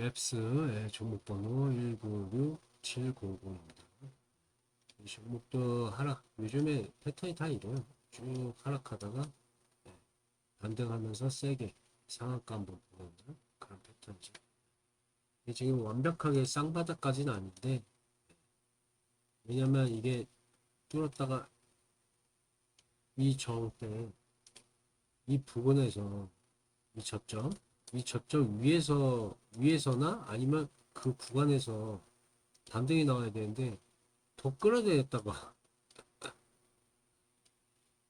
맵스의 종목번호 196700입니다. 이 종목도 하락, 요즘에 패턴이 다 이래요. 쭉 하락하다가 네, 반등하면서 세게 상한가 한번 보는 그런 패턴이죠. 지금 완벽하게 쌍바닥까지는 아닌데 왜냐면 이게 뚫었다가 이 저항 때이 부분에서 이 저점 이 저점 위에서 위에서나 아니면 그 구간에서 반등이 나와야 되는데 더 끌어내렸다가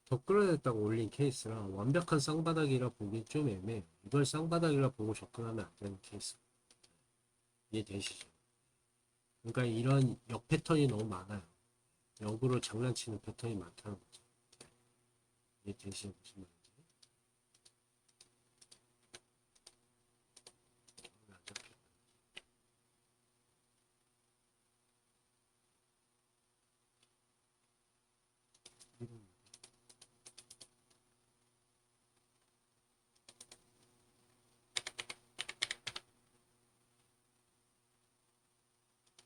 더 끌어냈다가 올린 케이스라 완벽한 쌍바닥이라 보기 좀 애매해요. 이걸 쌍바닥이라 보고 접근하면 안 되는 케이스. 이해되시죠? 그러니까 이런 역 패턴이 너무 많아요. 역으로 장난치는 패턴이 많다는 거죠. 이해되시죠? 무슨. 안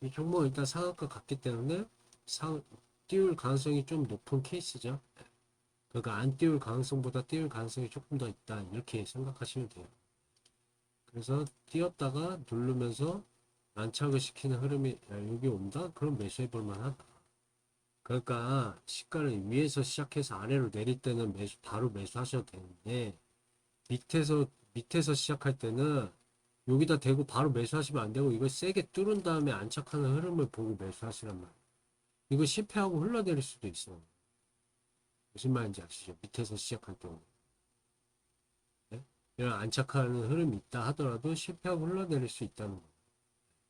이 종목 일단 상한가 갔기 때문에 상 띄울 가능성이 좀 높은 케이스죠. 그러니까 안 띄울 가능성보다 띄울 가능성이 조금 더 있다 이렇게 생각하시면 돼요. 그래서 띄었다가 누르면서 안착을 시키는 흐름이 야, 여기 온다? 그럼 매수해 볼 만 하다. 그러니까 시가를 위에서 시작해서 아래로 내릴 때는 매수 바로 매수하셔도 되는데 밑에서 밑에서 시작할 때는 여기다 대고 바로 매수하시면 안 되고 이걸 세게 뚫은 다음에 안착하는 흐름을 보고 매수하시란 말이에요. 이거 실패하고 흘러내릴 수도 있어. 무슨 말인지 아시죠? 밑에서 시작할 경우. 네? 이런 안착하는 흐름이 있다 하더라도 실패하고 흘러내릴 수 있다는 거예요.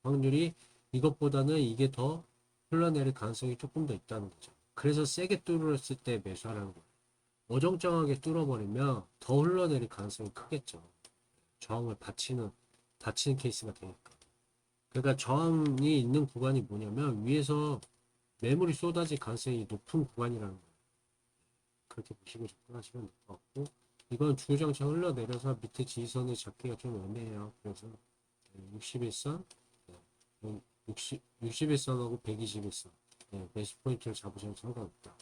확률이 이것보다는 이게 더 흘러내릴 가능성이 조금 더 있다는 거죠. 그래서 세게 뚫었을 때 매수하라는 거예요. 어정쩡하게 뚫어버리면 더 흘러내릴 가능성이 크겠죠. 저항을 받치는 닫히는 케이스가 되니까. 그러니까 저항이 있는 구간이 뭐냐면 위에서 매물이 쏟아질 가능성이 높은 구간이라는 거예요. 그렇게 보시고 접근하시면 될 것 같고 이건 주장창 흘러내려서 밑에 지지선을 잡기가 좀 애매해요. 그래서 61선, 60, 61선하고 121선 네, 매수 포인트를 잡으셔도 상관없다.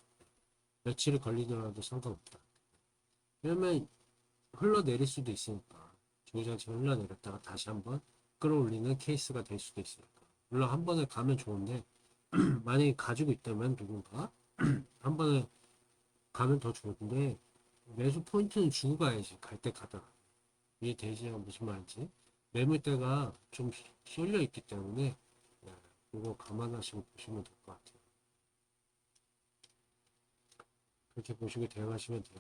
며칠이 걸리더라도 상관없다. 왜냐면 흘러내릴 수도 있으니까 주장창 흘러내렸다가 다시 한번 끌어올리는 케이스가 될 수도 있으니까. 물론 한 번에 가면 좋은데 만약에 가지고 있다면 누군가 한 번에 가면 더 좋은데 매수 포인트는 주고 가야지. 갈 때 가다가 이게 되시죠 무슨 말인지. 매물대가 좀 쏠려 있기 때문에 네, 그거 감안하시고 보시면 될 것 같아요. 그렇게 보시고 대응하시면 돼요